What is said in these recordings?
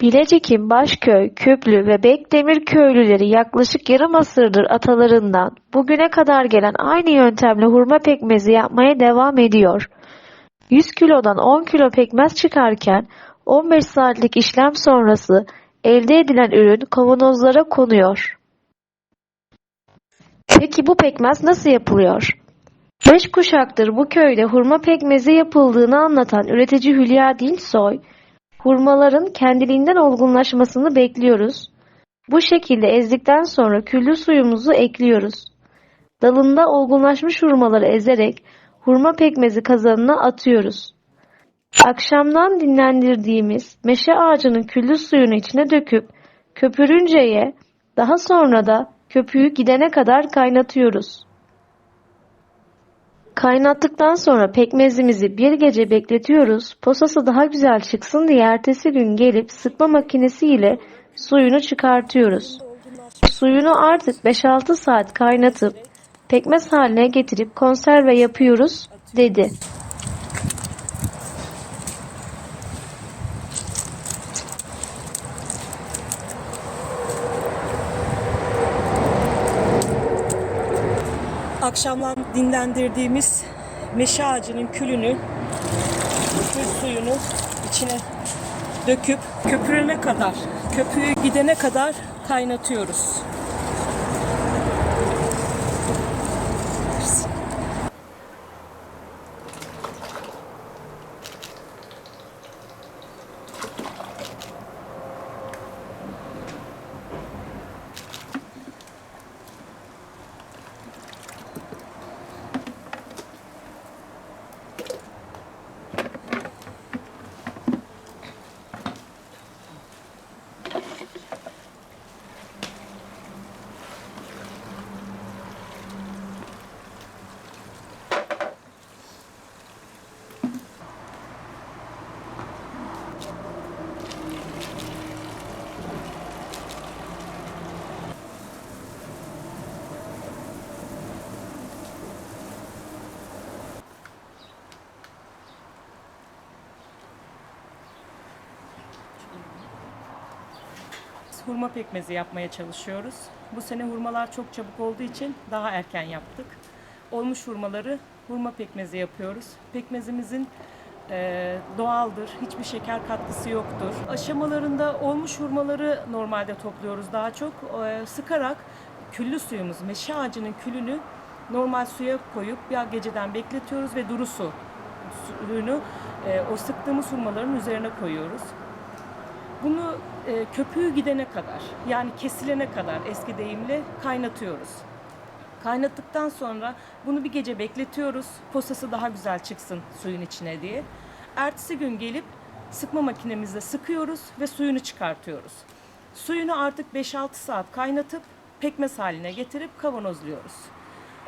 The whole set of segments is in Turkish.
Bilecik'in Başköy, Küplü ve Bekdemir köylüleri yaklaşık yarım asırdır atalarından bugüne kadar gelen aynı yöntemle hurma pekmezi yapmaya devam ediyor. 100 kilodan 10 kilo pekmez çıkarken 15 saatlik işlem sonrası elde edilen ürün kavanozlara konuyor. Peki bu pekmez nasıl yapılıyor? Beş kuşaktır bu köyde hurma pekmezi yapıldığını anlatan üretici Hülya Dilsoy, hurmaların kendiliğinden olgunlaşmasını bekliyoruz. Bu şekilde ezdikten sonra küllü suyumuzu ekliyoruz. Dalında olgunlaşmış hurmaları ezerek hurma pekmezi kazanına atıyoruz. Akşamdan dinlendirdiğimiz meşe ağacının küllü suyunu içine döküp köpürünceye daha sonra da köpüğü gidene kadar kaynatıyoruz. Kaynattıktan sonra pekmezimizi bir gece bekletiyoruz. Posası daha güzel çıksın diye ertesi gün gelip sıkma makinesi ile suyunu çıkartıyoruz. Suyunu artık 5-6 saat kaynatıp pekmez haline getirip konserve yapıyoruz dedi. akşamdan dinlendirdiğimiz meşe ağacının külünü, kül suyunu içine döküp köpürene kadar, köpüğü gidene kadar kaynatıyoruz. Hurma pekmezi yapmaya çalışıyoruz. Bu sene hurmalar çok çabuk olduğu için daha erken yaptık. Olmuş hurmaları hurma pekmezi yapıyoruz. Pekmezimizin e, doğaldır, hiçbir şeker katkısı yoktur. Aşamalarında olmuş hurmaları normalde topluyoruz daha çok. E, sıkarak küllü suyumuz, meşe ağacının külünü normal suya koyup bir geceden bekletiyoruz ve duru su suyunu e, o sıktığımız hurmaların üzerine koyuyoruz. Bunu e, köpüğü gidene kadar yani kesilene kadar eski deyimle kaynatıyoruz. Kaynattıktan sonra bunu bir gece bekletiyoruz. Posası daha güzel çıksın suyun içine diye. Ertesi gün gelip sıkma makinemizde sıkıyoruz ve suyunu çıkartıyoruz. Suyunu artık 5-6 saat kaynatıp pekmez haline getirip kavanozluyoruz.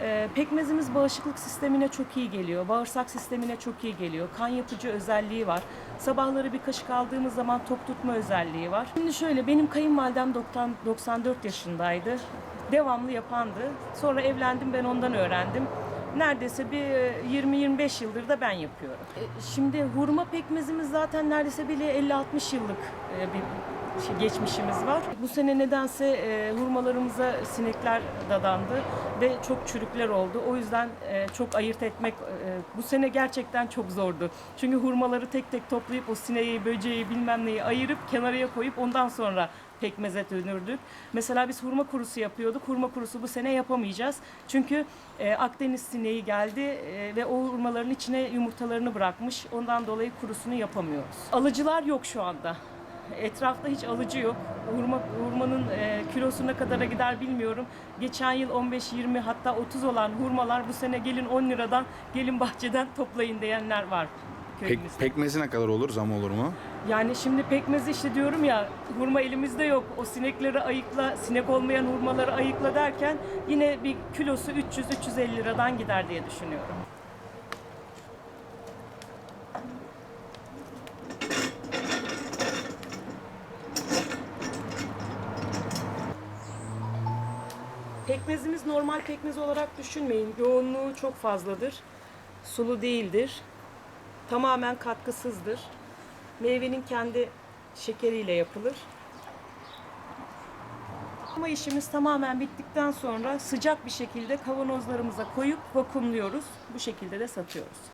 Ee, pekmezimiz bağışıklık sistemine çok iyi geliyor. Bağırsak sistemine çok iyi geliyor. Kan yapıcı özelliği var. Sabahları bir kaşık aldığımız zaman tok tutma özelliği var. Şimdi şöyle benim kayınvalidem 90, 94 yaşındaydı. Devamlı yapandı. Sonra evlendim ben ondan öğrendim. Neredeyse bir 20-25 yıldır da ben yapıyorum. E, Şimdi hurma pekmezimiz zaten neredeyse bir 50-60 yıllık e, bir geçmişimiz var. Bu sene nedense e, hurmalarımıza sinekler dadandı ve çok çürükler oldu. O yüzden e, çok ayırt etmek e, bu sene gerçekten çok zordu. Çünkü hurmaları tek tek toplayıp o sineği, böceği bilmem neyi ayırıp kenarıya koyup ondan sonra pekmeze dönürdük. Mesela biz hurma kurusu yapıyorduk. Hurma kurusu bu sene yapamayacağız. Çünkü e, Akdeniz sineği geldi e, ve o hurmaların içine yumurtalarını bırakmış. Ondan dolayı kurusunu yapamıyoruz. Alıcılar yok şu anda. Etrafta hiç alıcı yok. Hurma, hurmanın e, kilosu ne kadara gider bilmiyorum. Geçen yıl 15-20 hatta 30 olan hurmalar bu sene gelin 10 liradan gelin bahçeden toplayın diyenler var Pek, köyümüzde. pekmezi ne kadar olur? Zam olur mu? Yani şimdi pekmez işte diyorum ya hurma elimizde yok. O sinekleri ayıkla, sinek olmayan hurmaları ayıkla derken yine bir kilosu 300-350 liradan gider diye düşünüyorum. Pekmezimiz normal pekmez olarak düşünmeyin. Yoğunluğu çok fazladır. Sulu değildir. Tamamen katkısızdır. Meyvenin kendi şekeriyle yapılır. Ama işimiz tamamen bittikten sonra sıcak bir şekilde kavanozlarımıza koyup vakumluyoruz. Bu şekilde de satıyoruz.